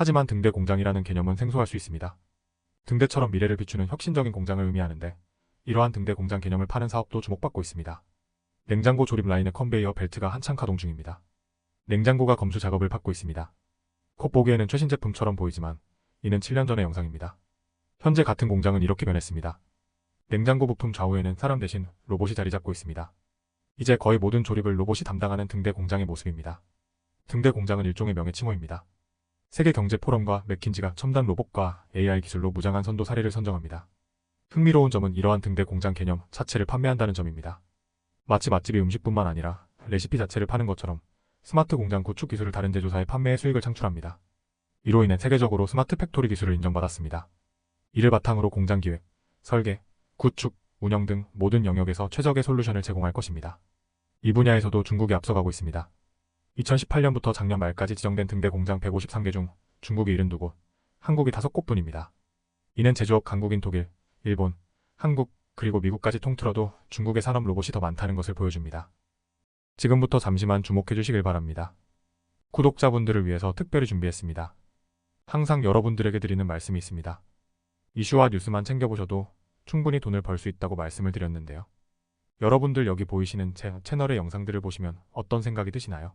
하지만 등대 공장이라는 개념은 생소할 수 있습니다. 등대처럼 미래를 비추는 혁신적인 공장을 의미하는데 이러한 등대 공장 개념을 파는 사업도 주목받고 있습니다. 냉장고 조립 라인의 컨베이어 벨트가 한창 가동 중입니다. 냉장고가 검수 작업을 받고 있습니다. 겉보기에는 최신 제품처럼 보이지만 이는 7년 전의 영상입니다. 현재 같은 공장은 이렇게 변했습니다. 냉장고 부품 좌우에는 사람 대신 로봇이 자리 잡고 있습니다. 이제 거의 모든 조립을 로봇이 담당하는 등대 공장의 모습입니다. 등대 공장은 일종의 명예 칭호입니다. 세계 경제 포럼과 맥킨지가 첨단 로봇과 AI 기술로 무장한 선도 사례를 선정합니다. 흥미로운 점은 이러한 등대 공장 개념 자체를 판매한다는 점입니다. 마치 맛집이 음식뿐만 아니라 레시피 자체를 파는 것처럼 스마트 공장 구축 기술을 다른 제조사에 판매해 수익을 창출합니다. 이로 인해 세계적으로 스마트 팩토리 기술을 인정받았습니다. 이를 바탕으로 공장 기획, 설계, 구축, 운영 등 모든 영역에서 최적의 솔루션을 제공할 것입니다. 이 분야에서도 중국이 앞서가고 있습니다. 2018년부터 작년 말까지 지정된 등대 공장 153개 중 중국이 72곳, 한국이 5곳뿐입니다. 이는 제조업 강국인 독일, 일본, 한국, 그리고 미국까지 통틀어도 중국의 산업 로봇이 더 많다는 것을 보여줍니다. 지금부터 잠시만 주목해 주시길 바랍니다. 구독자분들을 위해서 특별히 준비했습니다. 항상 여러분들에게 드리는 말씀이 있습니다. 이슈와 뉴스만 챙겨보셔도 충분히 돈을 벌 수 있다고 말씀을 드렸는데요. 여러분들 여기 보이시는 제 채널의 영상들을 보시면 어떤 생각이 드시나요?